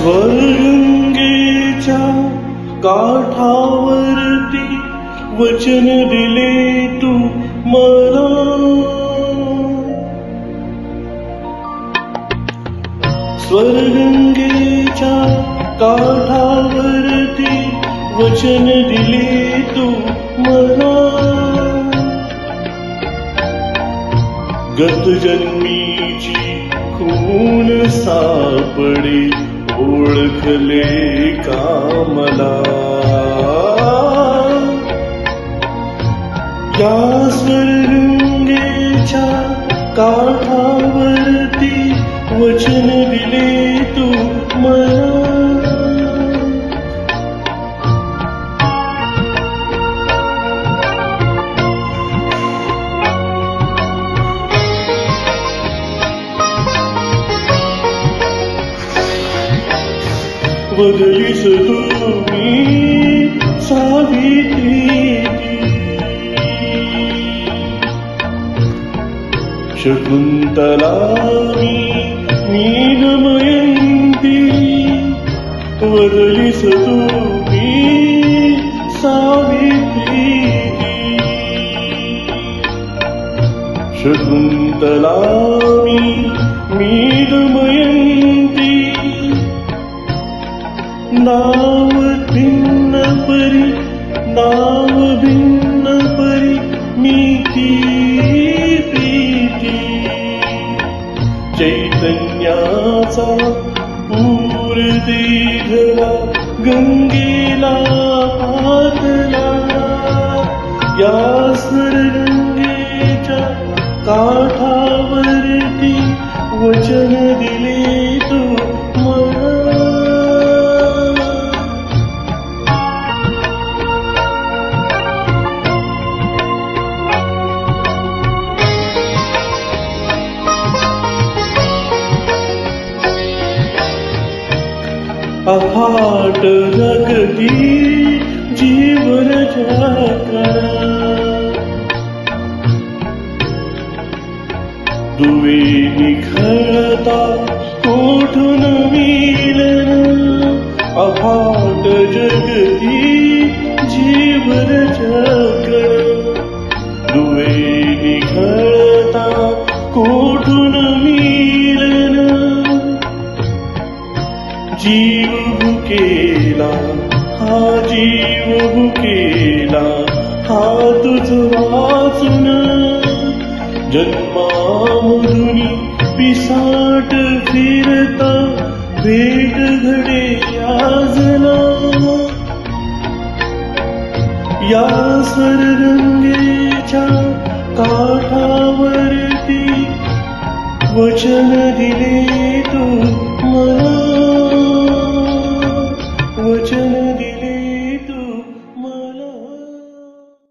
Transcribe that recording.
स्वर्गंगेच्या काठावरती वचन दिले तू मला. स्वर्गंगेच्या काठावरती वचन दिले तू मला. गत जन्मीची खून सापडे ओळखले का मला या स्वर्गंगेच्या काठावरती वचन दिले तू मला ಬದಲಿಸಲು ನೀ ಸಾವಿತ್ರಿ ಶಕುಂತಲಾ ನೀನಮಯಂತಿ ಬದಲಿಸಲು ನೀ ಸಾವಿತ್ರಿ ಶಕುಂತಲಾ ನೀನಮಯಂತಿ मी मीनमयंती नाव भिन्न परी नाव भिन्न परी मी ती प्रीती चैतन्याचा पूर देघला गंगेला हातला या स्वर्गंगेच्या काठावरती वचन दिले जगती जीवन चक्र दुवे निखळता कोठून मिलन। अफाट जगती जीवन चक्र दुवे निखळता कोठून मिलन। जीव भुकेला हा जीव भुकेला हा तुझ वाचून जन्मामधुनी पिसाट फिरता भेट घडे याजना या स्वर्गंगेच्या काठावरती वचन दिले